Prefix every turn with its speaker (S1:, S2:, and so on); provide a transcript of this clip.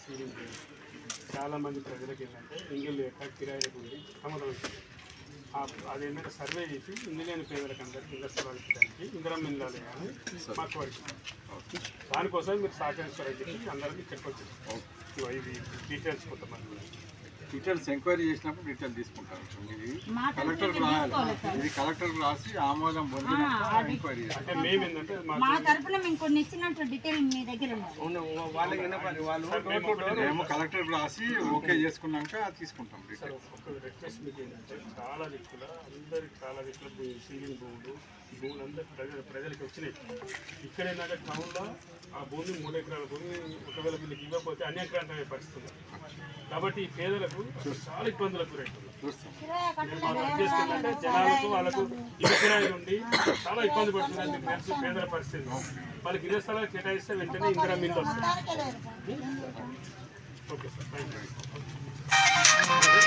S1: Ceiling చాలా మంది ప్రజలకు ఏంటంటే ఇండ్లు లేక కిరాయిలకు ఉండి సమాధానం అదేంటంటే సర్వే చేసి లేని పేదలకు అందరికీ స్థలాలు ఇచ్చడానికి ఇందిరా మిల్లాలి అని మాకు పడింది దానికోసం మీరు సహకరిస్తారని చెప్పి అందరికీ ఇక్కడికి వచ్చారు ఇది డీటెయిల్స్ కొంతమంది
S2: డీటెయిల్స్ ఎంక్వైరీ చేసినప్పుడు డీటెయిల్ తీసుకుంటారు. ఇది కలెక్టర్ రాయాలి ఇది కలెక్టర్ రాసి ఆమోదం పొందినాక ఎంక్వైరీ
S1: అంటే మేము ఏంటంటే
S3: మా తరపున మేము కొన్ని ఇచ్చినట్టు డీటెయిల్ మీ దగ్గర
S2: కలెక్టర్ రాసి ఓకే చేసుకున్నాక తీసుకుంటాం డీటెయిల్
S1: ఒక రిక్వెస్ట్ మీకు ఏంటంటే చాలా దిక్కుల అందరికి చాలా దిక్కుల సీలింగ్ భూములు భూములు అందరికి ప్రజల ప్రజలకు వచ్చినాయి. ఇక్కడ ఏంటంటే టౌన్లో ఆ భూమి మూడు ఎకరాల భూమి ఒకవేళ వీళ్ళకి ఇవ్వకపోతే అన్యక్రాంతమైన పరిస్థితి కాబట్టి ఈ పేదలకు చాలా ఇబ్బందులకు గురవుతున్నారు మీరు జనాలకు వాళ్ళకు ఇల్లు నుండి చాలా ఇబ్బంది పడుతున్నారు. మీకు తెలుసు పేదల పరిస్థితి. వాళ్ళకి ఇరవై స్థలాలు కేటాయిస్తే వెంటనే ఇందిరా మిల్లు వస్తుంది. Okay sir thank you